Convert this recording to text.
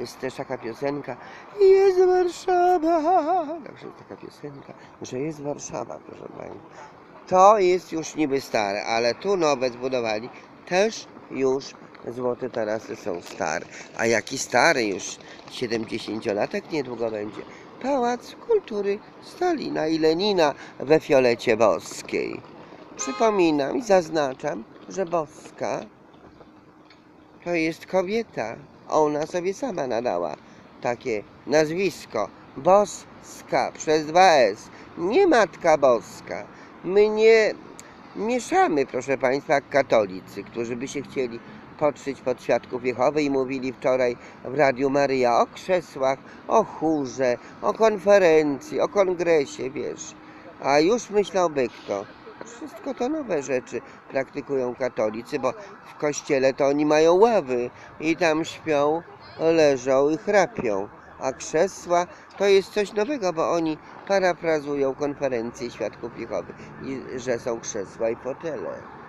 jest też taka piosenka Jest Warszawa. Także jest taka piosenka, że jest Warszawa, proszę Państwa. To jest już niby stare, ale tu nowe zbudowali też już złote tarasy są stare. A jaki stary już 70-latek niedługo będzie. Pałac Kultury Stalina i Lenina we fiolecie boskiej. Przypominam i zaznaczam, że boska to jest kobieta. Ona sobie sama nadała takie nazwisko. Boska przez dwa S. Nie Matka Boska. My nie mieszamy, proszę Państwa, katolicy, którzy by się chcieli podszyć pod świadków Jehowy i mówili wczoraj w Radiu Maryja o krzesłach, o chórze, o konferencji, o kongresie, wiesz. A już myślałby kto. Wszystko to nowe rzeczy praktykują katolicy, bo w kościele to oni mają ławy i tam śpią, leżą i chrapią. A krzesła to jest coś nowego, bo oni parafrazują konferencję świadków Jehowy, i że są krzesła i fotele.